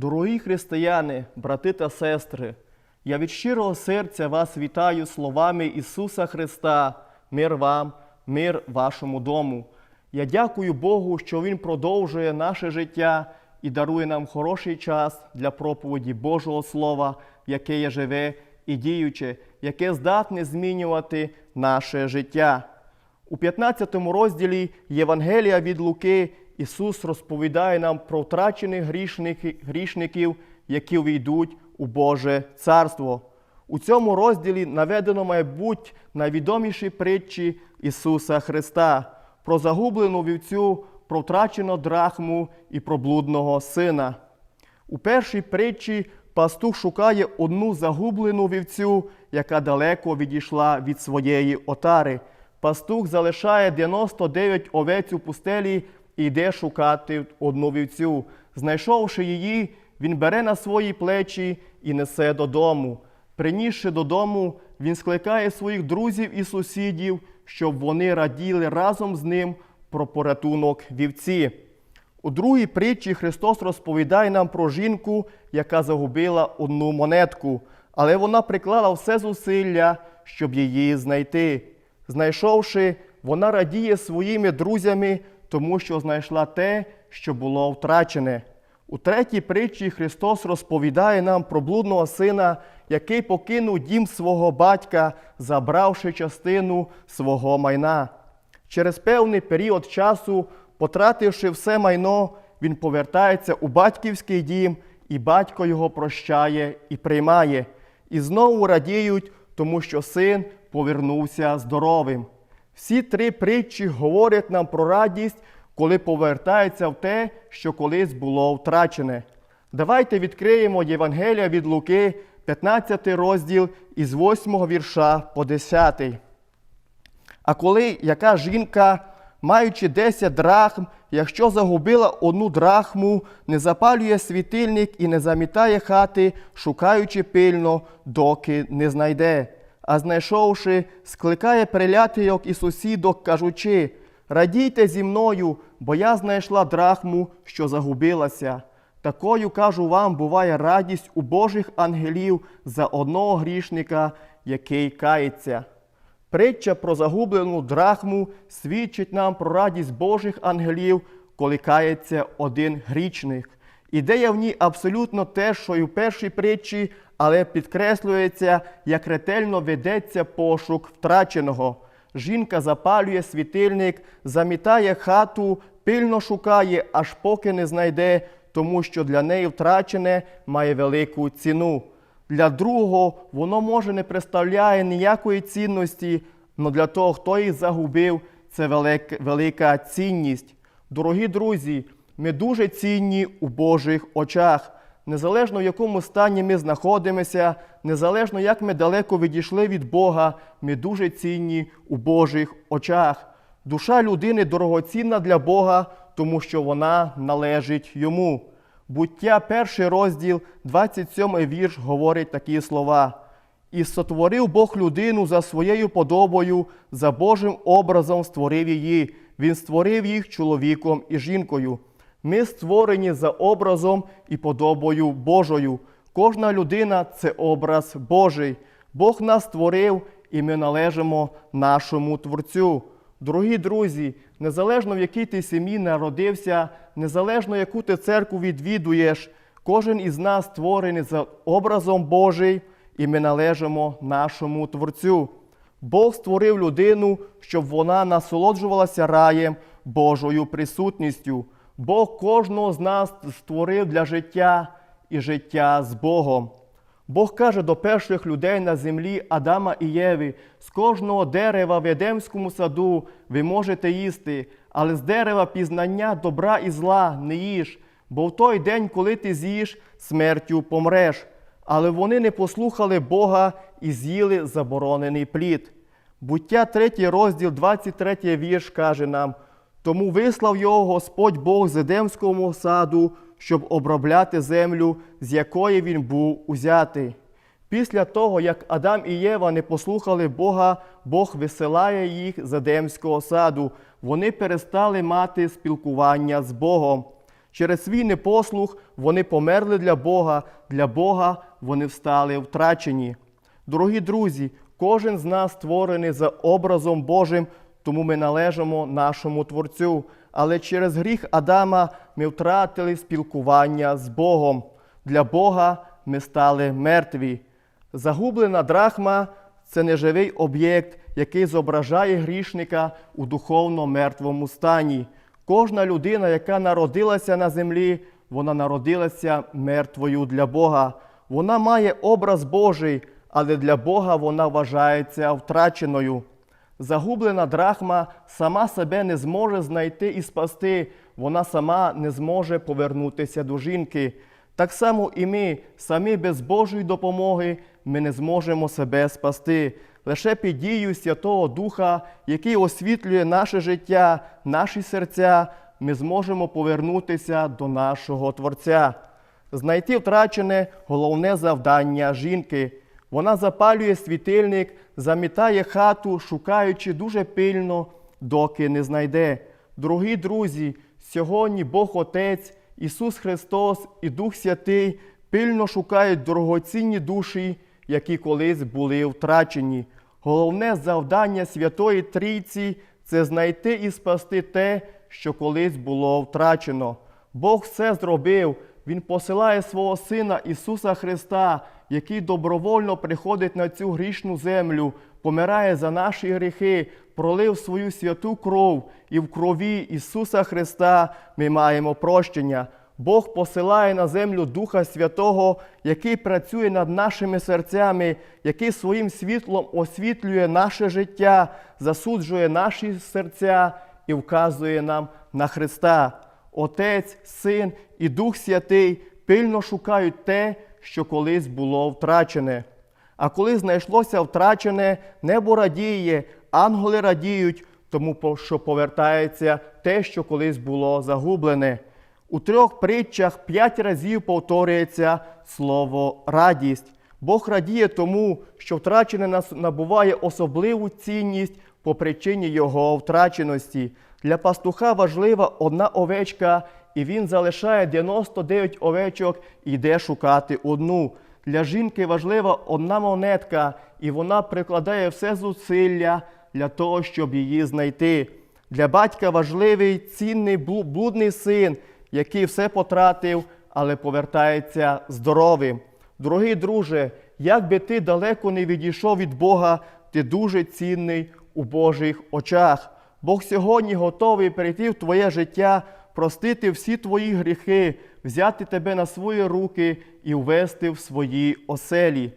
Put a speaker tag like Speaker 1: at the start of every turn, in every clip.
Speaker 1: Дорогі християни, брати та сестри, я від щирого серця вас вітаю словами Ісуса Христа, мир вам, мир вашому дому. Я дякую Богу, що Він продовжує наше життя і дарує нам хороший час для проповіді Божого Слова, яке є живе і діюче, яке здатне змінювати наше життя. У 15 розділі Євангелія від Луки Ісус розповідає нам про втрачених грішників, які війдуть у Боже Царство. У цьому розділі наведено, мабуть, найвідоміші притчі Ісуса Христа про загублену вівцю, про втрачену драхму і про блудного сина. У першій притчі пастух шукає одну загублену вівцю, яка далеко відійшла від своєї отари. Пастух залишає 99 овець у пустелі і йде шукати одну вівцю. Знайшовши її, він бере на свої плечі і несе додому. Принісши додому, він скликає своїх друзів і сусідів, щоб вони раділи разом з ним про порятунок вівці. У другій притчі Христос розповідає нам про жінку, яка загубила одну монетку, але вона приклала все зусилля, щоб її знайти. Знайшовши, вона радіє своїми друзями, тому що знайшла те, що було втрачене. У третій притчі Христос розповідає нам про блудного сина, який покинув дім свого батька, забравши частину свого майна. Через певний період часу, потративши все майно, він повертається у батьківський дім, і батько його прощає і приймає. І знову радіють, тому що син повернувся здоровим. Всі три притчі говорять нам про радість, коли повертається в те, що колись було втрачене. Давайте відкриємо Євангелія від Луки, 15 розділ із 8 вірша по 10. А коли яка жінка, маючи 10 драхм, якщо загубила одну драхму, не запалює світильник і не замітає хати, шукаючи пильно, доки не знайде. А знайшовши, скликає прилятийок і сусідок, кажучи: Радійте зі мною, бо я знайшла драхму, що загубилася. Такою, кажу вам, буває радість у Божих ангелів за одного грішника, який кається. Притча про загублену драхму свідчить нам про радість Божих ангелів, коли кається один грічник. Ідея в ній абсолютно те, що і в першій притчі, але підкреслюється, як ретельно ведеться пошук втраченого. Жінка запалює світильник, замітає хату, пильно шукає, аж поки не знайде, тому що для неї втрачене має велику ціну. Для другого воно може не представляє ніякої цінності, але для того, хто їх загубив, це велик- велика цінність. Дорогі друзі, ми дуже цінні у Божих очах. Незалежно в якому стані ми знаходимося, незалежно як ми далеко відійшли від Бога, ми дуже цінні у Божих очах. Душа людини дорогоцінна для Бога, тому що вона належить йому. Буття, перший розділ, 27 вірш, говорить такі слова. І сотворив Бог людину за своєю подобою, за Божим образом створив її. Він створив їх чоловіком і жінкою. Ми створені за образом і подобою Божою. Кожна людина це образ Божий. Бог нас створив, і ми належимо нашому Творцю. Дорогі друзі, незалежно в якій ти сім'ї народився, незалежно яку ти церкву відвідуєш, кожен із нас створений за образом Божий, і ми належимо нашому Творцю. Бог створив людину, щоб вона насолоджувалася раєм Божою присутністю. Бог кожного з нас створив для життя і життя з Богом. Бог каже до перших людей на землі Адама і Єви: з кожного дерева в Едемському саду ви можете їсти, але з дерева пізнання добра і зла не їж, бо в той день, коли ти з'їш, смертю помреш. Але вони не послухали Бога і з'їли заборонений плід. Буття 3 розділ, 23 вірш каже нам: тому вислав його Господь Бог з Едемського саду, щоб обробляти землю, з якої він був узятий. Після того, як Адам і Єва не послухали Бога, Бог висилає їх з Едемського саду. Вони перестали мати спілкування з Богом. Через свій непослух вони померли для Бога, для Бога вони встали втрачені. Дорогі друзі, кожен з нас створений за образом Божим, тому ми належимо нашому Творцю. Але через гріх Адама ми втратили спілкування з Богом. Для Бога ми стали мертві. Загублена драхма це неживий об'єкт, який зображає грішника у духовно мертвому стані. Кожна людина, яка народилася на землі, вона народилася мертвою для Бога. Вона має образ Божий, але для Бога вона вважається втраченою. Загублена драхма сама себе не зможе знайти і спасти, вона сама не зможе повернутися до жінки. Так само і ми, самі без Божої допомоги, ми не зможемо себе спасти. Лише під дією Святого Духа, який освітлює наше життя, наші серця, ми зможемо повернутися до нашого Творця. Знайти втрачене головне завдання жінки. Вона запалює світильник, замітає хату, шукаючи дуже пильно, доки не знайде. Дорогі друзі, сьогодні Бог Отець, Ісус Христос і Дух Святий пильно шукають дорогоцінні душі, які колись були втрачені. Головне завдання Святої Трійці це знайти і спасти те, що колись було втрачено. Бог все зробив. Він посилає свого Сина Ісуса Христа, який добровольно приходить на цю грішну землю, помирає за наші гріхи, пролив свою святу кров, і в крові Ісуса Христа ми маємо прощення. Бог посилає на землю Духа Святого, який працює над нашими серцями, який своїм світлом освітлює наше життя, засуджує наші серця і вказує нам на Христа. Отець, Син і Дух Святий пильно шукають те, що колись було втрачене. А коли знайшлося втрачене, небо радіє, ангели радіють, тому що повертається те, що колись було загублене. У трьох притчах п'ять разів повторюється слово радість. Бог радіє тому, що втрачене набуває особливу цінність по причині його втраченості. Для пастуха важлива одна овечка, і він залишає 99 овечок і йде шукати одну. Для жінки важлива одна монетка, і вона прикладає все зусилля для того, щоб її знайти. Для батька важливий цінний блу- блудний син, який все потратив, але повертається здоровим. Дорогий друже, як би ти далеко не відійшов від Бога, ти дуже цінний у Божих очах. Бог сьогодні готовий прийти в твоє життя, простити всі твої гріхи, взяти тебе на свої руки і ввести в свої оселі.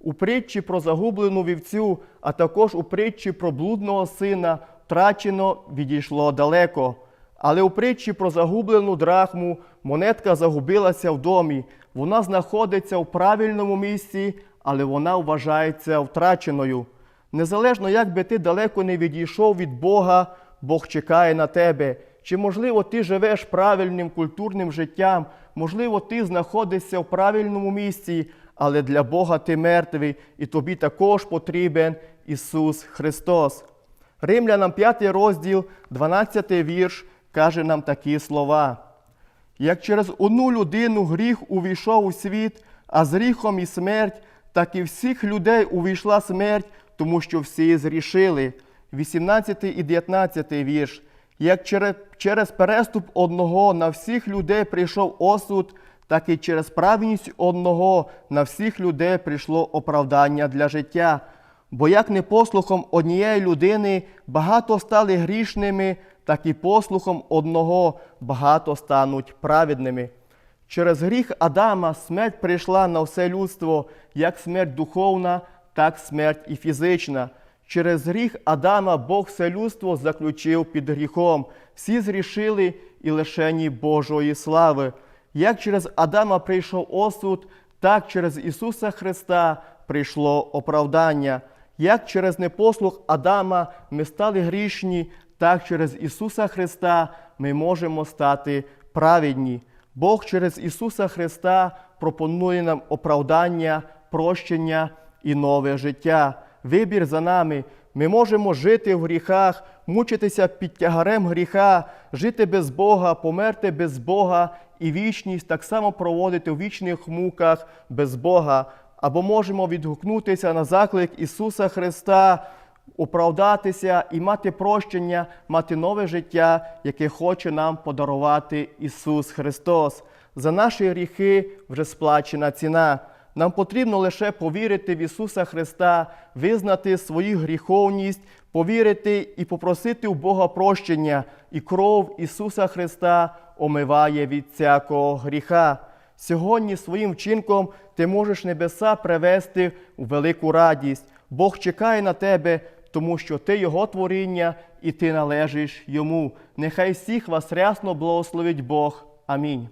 Speaker 1: У притчі про загублену вівцю, а також у притчі про блудного сина втрачено відійшло далеко. Але у притчі про загублену драхму монетка загубилася в домі. Вона знаходиться в правильному місці, але вона вважається втраченою. Незалежно, як би ти далеко не відійшов від Бога, Бог чекає на тебе. Чи, можливо, ти живеш правильним культурним життям, можливо, ти знаходишся в правильному місці, але для Бога ти мертвий, і тобі також потрібен Ісус Христос. Римлянам 5 розділ, 12 вірш, каже нам такі слова. Як через одну людину гріх увійшов у світ, а з гріхом і смерть, так і всіх людей увійшла смерть, тому що всі зрішили. 18 і 19 вірш. Як через, переступ одного на всіх людей прийшов осуд, так і через праведність одного на всіх людей прийшло оправдання для життя. Бо як не послухом однієї людини багато стали грішними, так і послухом одного багато стануть праведними. Через гріх Адама смерть прийшла на все людство, як смерть духовна, так смерть і фізична. Через гріх Адама Бог все людство заключив під гріхом. Всі зрішили і лишені Божої слави. Як через Адама прийшов осуд, так через Ісуса Христа прийшло оправдання. Як через непослух Адама ми стали грішні, так через Ісуса Христа ми можемо стати праведні. Бог через Ісуса Христа пропонує нам оправдання, прощення і нове життя. Вибір за нами. Ми можемо жити в гріхах, мучитися під тягарем гріха, жити без Бога, померти без Бога і вічність так само проводити у вічних муках без Бога. Або можемо відгукнутися на заклик Ісуса Христа, оправдатися і мати прощення, мати нове життя, яке хоче нам подарувати Ісус Христос. За наші гріхи вже сплачена ціна. Нам потрібно лише повірити в Ісуса Христа, визнати свою гріховність, повірити і попросити у Бога прощення, і кров Ісуса Христа омиває від всякого гріха. Сьогодні своїм вчинком ти можеш небеса привести у велику радість. Бог чекає на тебе, тому що ти Його творіння і ти належиш йому. Нехай всіх вас рясно благословить Бог. Амінь.